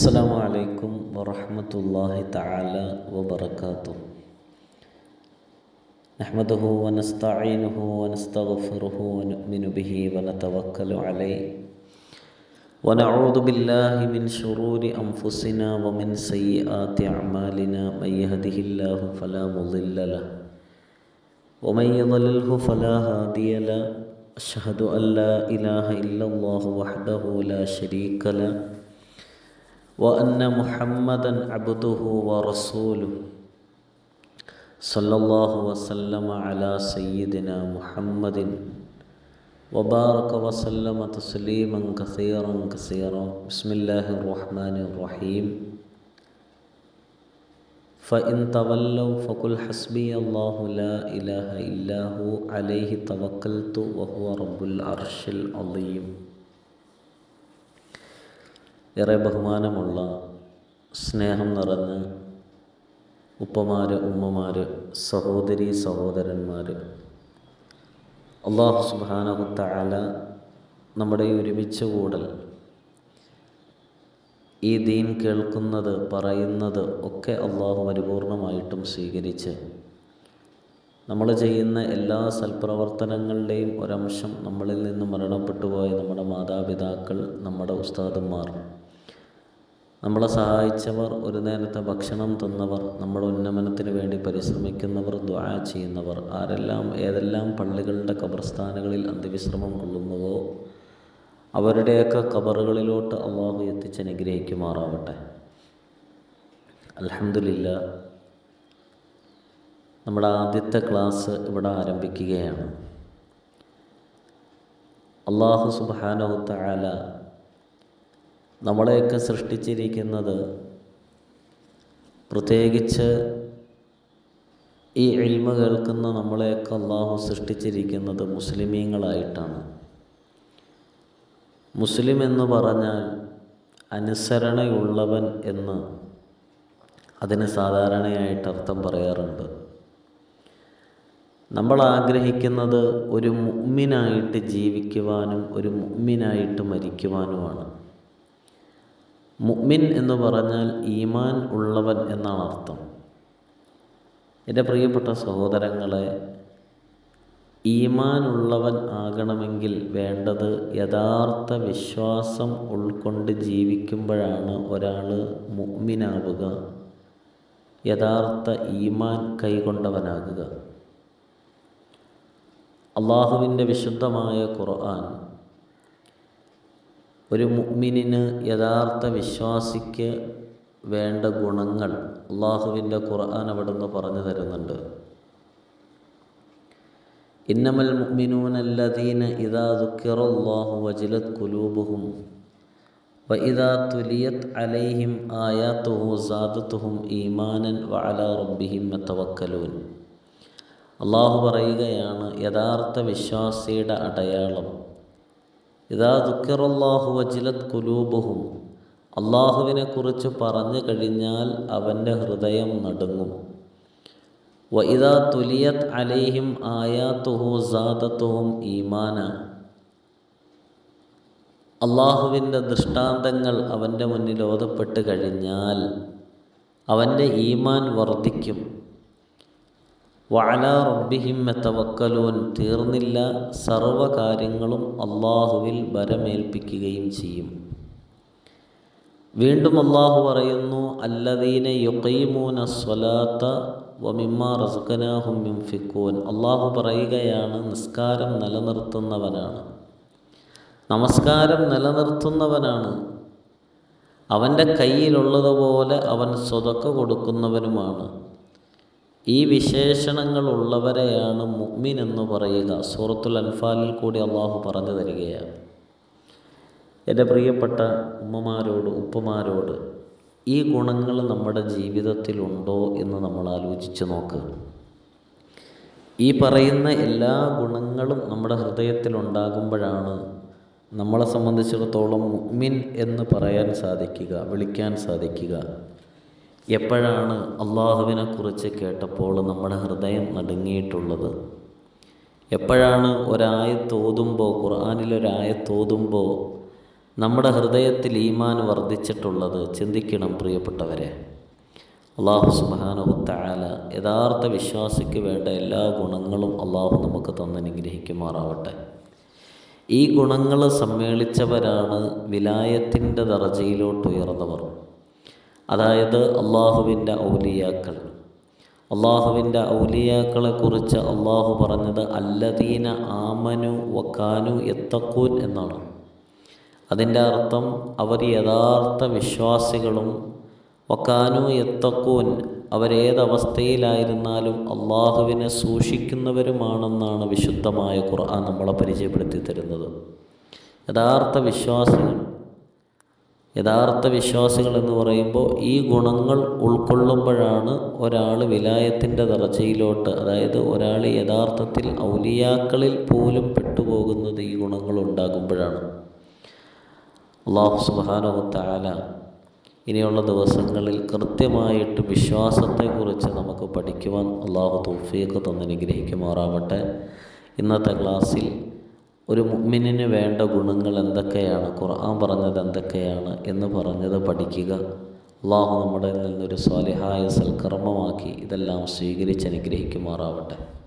السلام عليكم ورحمة الله تعالى وبركاته. نحمده ونستعينه ونستغفره ونؤمن به ونتوكل عليه. ونعوذ بالله من شرور أنفسنا ومن سيئات أعمالنا. من يهده الله فلا مضل له ومن يضلله فلا هادي له. أشهد أن لا إله إلا الله وحده لا شريك له. وأن محمدا عبده ورسوله. صلى الله وسلم على سيدنا محمد. وبارك وسلم تسليما كثيرا كثيرا. بسم الله الرحمن الرحيم. فإن تولوا فقل حسبي الله لا إله إلا هو. عليه توكلت وهو رب العرش العظيم. ഏറെ ബഹുമാനമുള്ള സ്നേഹം നിറഞ്ഞ ഉപ്പമാർ ഉമ്മമാർ സഹോദരി സഹോദരന്മാർ അള്ളാഹു സുബാനഹുത്താല നമ്മുടെ ഈ ഒരുമിച്ച് കൂടൽ ഈ ദീൻ കേൾക്കുന്നത് പറയുന്നത് ഒക്കെ അള്ളാഹു പരിപൂർണമായിട്ടും സ്വീകരിച്ച് നമ്മൾ ചെയ്യുന്ന എല്ലാ സൽപ്രവർത്തനങ്ങളുടെയും ഒരംശം നമ്മളിൽ നിന്ന് മരണപ്പെട്ടു പോയ നമ്മുടെ മാതാപിതാക്കൾ നമ്മുടെ ഉസ്താദന്മാർ. നമ്മളെ സഹായിച്ചവർ ഒരു നേരത്തെ ഭക്ഷണം തന്നവർ നമ്മുടെ ഉന്നമനത്തിന് വേണ്ടി പരിശ്രമിക്കുന്നവർ ദ്വാ ചെയ്യുന്നവർ ആരെല്ലാം ഏതെല്ലാം പള്ളികളുടെ കബർസ്ഥാനങ്ങളിൽ അന്ത്യവിശ്രമം കൊള്ളുന്നുവോ അവരുടെയൊക്കെ കബറുകളിലോട്ട് അള്ളാഹു എത്തിച്ച് അനുഗ്രഹിക്കുമാറാവട്ടെ. അലഹമില്ല നമ്മുടെ ആദ്യത്തെ ക്ലാസ് ഇവിടെ ആരംഭിക്കുകയാണ്. അള്ളാഹു സുബാനഹുത്താല നമ്മളെയൊക്കെ സൃഷ്ടിച്ചിരിക്കുന്നത് പ്രത്യേകിച്ച് ഈ എൽമ കേൾക്കുന്ന നമ്മളെയൊക്കെ അള്ളാഹു സൃഷ്ടിച്ചിരിക്കുന്നത് മുസ്ലിമീങ്ങളായിട്ടാണ്. മുസ്ലിം എന്ന് പറഞ്ഞാൽ അനുസരണയുള്ളവൻ എന്ന് അതിന് സാധാരണയായിട്ട് അർത്ഥം പറയാറുണ്ട്. നമ്മൾ ആഗ്രഹിക്കുന്നത് ഒരു മുമ്മിനായിട്ട് ജീവിക്കുവാനും ഒരു മുമ്മിനായിട്ട് മരിക്കുവാനുമാണ്. മുഅ്മിൻ എന്ന് പറഞ്ഞാൽ ഈമാൻ ഉള്ളവൻ എന്നാണ് അർത്ഥം. എന്റെ പ്രിയപ്പെട്ട സഹോദരങ്ങളെ ഈമാൻ ഉള്ളവൻ ആകണമെങ്കിൽ വേണ്ടത് യഥാർത്ഥ വിശ്വാസം ഉൾക്കൊണ്ട് ജീവിക്കുമ്പോഴാണ് ഒരാൾ മുഅ്മിനാവുക യഥാർത്ഥ ഈമാൻ കൈകൊണ്ടവനാകുക. അള്ളാഹുവിന്റെ വിശുദ്ധമായ ഖുർആൻ ഒരു മുഅ്മിനിന് യഥാർത്ഥ വിശ്വാസിക്ക് വേണ്ട ഗുണങ്ങൾ അള്ളാഹുവിന്റെ ഖുർആൻ അവിടുന്ന് പറഞ്ഞു തരുന്നുണ്ട്. ഇന്നമൽ മുഅ്മിനൂനല്ലദീന ഇദാ ദുക്കിറല്ലാഹു വജിലത് കുലൂബുഹും വഇദാ തുലിയത് അലൈഹിം ആയാത്തുഹു സാദത്തുഹും ഈമാനൻ വഅലാ റബ്ബിഹിം തവക്കലൂൻ അള്ളാഹു പറയുകയാണ് യഥാർത്ഥ വിശ്വാസിയുടെ അടയാളം ഇതാ ദുഃഖറല്ലാഹു വജിലത് കുലൂബുഹും അള്ളാഹുവിനെ കുറിച്ച് പറഞ്ഞു കഴിഞ്ഞാൽ അവന്റെ ഹൃദയം നടുങ്ങും. വ ഇതാ തുലിയത് അലൈഹിം ആയാത്തുഹു സാദത്തുഹും ഈമാന. അള്ളാഹുവിന്റെ ദൃഷ്ടാന്തങ്ങൾ അവന്റെ മുന്നിൽ ഓതപ്പെട്ട് കഴിഞ്ഞാൽ അവന്റെ ഈമാൻ വർദ്ധിക്കും. വഅല റബ്ബിഹിം തവക്കലൂൻ തീർന്നില്ല സർവകാര്യങ്ങളും അള്ളാഹുവിൽ ബരമേൽപ്പിക്കുകയും ചെയ്യും. വീണ്ടും അള്ളാഹു പറയുന്നു അല്ലദീന യുക്കൈമൂന സ്വലാത്ത വമിമ്മ റസ്ഖനാഹും യുംഫിക്കൂൻ അള്ളാഹു പറയുകയാണ് നിസ്കാരം നിലനിർത്തുന്നവനാണ്. നമസ്കാരം നിലനിർത്തുന്നവനാണ്. അവന്റെ കയ്യിലുള്ളതുപോലെ അവൻ സ്വതക്ക കൊടുക്കുന്നവനുമാണ്. ഈ വിശേഷണങ്ങളുള്ളവരെയാണ് മുഅ്മിൻ എന്ന് പറയുക. സൂറത്തുൽ അൻഫാലിൽ കൂടി അള്ളാഹു പറഞ്ഞു തരികയാണ്. എന്റെ പ്രിയപ്പെട്ട ഉമ്മമാരോട് ഉപ്പമാരോട് ഈ ഗുണങ്ങൾ നമ്മുടെ ജീവിതത്തിലുണ്ടോ എന്ന് നമ്മൾ ആലോചിച്ച് നോക്കുക ഈ പറയുന്ന എല്ലാ ഗുണങ്ങളും നമ്മുടെ ഹൃദയത്തിലുണ്ടാകുമ്പോഴാണ് നമ്മളെ സംബന്ധിച്ചിടത്തോളം മുഅ്മിൻ എന്ന് പറയാൻ സാധിക്കുക വിളിക്കാൻ സാധിക്കുക. എപ്പോഴാണ് അള്ളാഹുവിനെക്കുറിച്ച് കേട്ടപ്പോൾ നമ്മുടെ ഹൃദയം നടുങ്ങിയിട്ടുള്ളത്? എപ്പോഴാണ് ഒരായത്തോതുമ്പോൾ ഖുർആാനിലൊരായത്തോതുമ്പോൾ നമ്മുടെ ഹൃദയത്തിൽ ഈമാൻ വർദ്ധിച്ചിട്ടുള്ളത്? ചിന്തിക്കണം പ്രിയപ്പെട്ടവരെ. അള്ളാഹു സുബാനുഹുത്തായാല യഥാർത്ഥ വിശ്വാസിക്ക് വേണ്ട എല്ലാ ഗുണങ്ങളും അള്ളാഹു നമുക്ക് തന്നനുഗ്രഹിക്കുമാറാവട്ടെ ഈ ഗുണങ്ങൾ സമ്മേളിച്ചവരാണ് വിലായത്തിന്റെ ദർജയിലോട്ട് ഉയർന്നവർ അതായത് അള്ളാഹുവിന്റെ ഔലിയാക്കൾ. അള്ളാഹുവിന്റെ ഔലിയാക്കളെക്കുറിച്ച് അള്ളാഹു പറഞ്ഞത് അല്ലദീന ആമനു വക്കാനു എത്തക്കൂൻ എന്നാണ്. അതിന്റെ അർത്ഥം അവർ യഥാർത്ഥ വിശ്വാസികളും വക്കാനു എത്തക്കൂൻ അവരേതവസ്ഥയിലായിരുന്നാലും അള്ളാഹുവിനെ സൂക്ഷിക്കുന്നവരുമാണെന്നാണ് വിശുദ്ധമായ ഖുർആൻ നമ്മളെ പരിചയപ്പെടുത്തി തരുന്നത്. യഥാർത്ഥ വിശ്വാസികൾ യഥാർത്ഥ വിശ്വാസികൾ എന്ന് പറയുമ്പോൾ ഈ ഗുണങ്ങൾ ഉൾക്കൊള്ളുമ്പോഴാണ് ഒരാൾ വിലായത്തിന്റെ തറച്ചയിലോട്ട് അതായത് ഒരാൾ യഥാർത്ഥത്തിൽ ഔലിയാക്കളിൽ പോലും പെട്ടുപോകുന്നത് ഈ ഗുണങ്ങൾ ഉണ്ടാകുമ്പോഴാണ്. അള്ളാഹു സുബാനോത്താല ഇനിയുള്ള ദിവസങ്ങളിൽ കൃത്യമായിട്ട് വിശ്വാസത്തെക്കുറിച്ച് നമുക്ക് പഠിക്കുവാൻ അള്ളാഹു തൗഫീഖ് തന്നനുഗ്രഹിക്കുമാറാവട്ടെ ഇന്നത്തെ ക്ലാസ്സിൽ ഒരു മുഅ്മിനിന് വേണ്ട ഗുണങ്ങൾ എന്തൊക്കെയാണ്? ഖുർആൻ പറഞ്ഞത് എന്തൊക്കെയാണ് എന്ന് പറഞ്ഞത് പഠിക്കുക. അള്ളാഹു നമ്മുടെ നിന്നൊരു സ്വാലിഹായ സൽക്കർമ്മമാക്കി ഇതെല്ലാം സ്വീകരിച്ച് അനുഗ്രഹിക്കുമാറാവട്ടെ.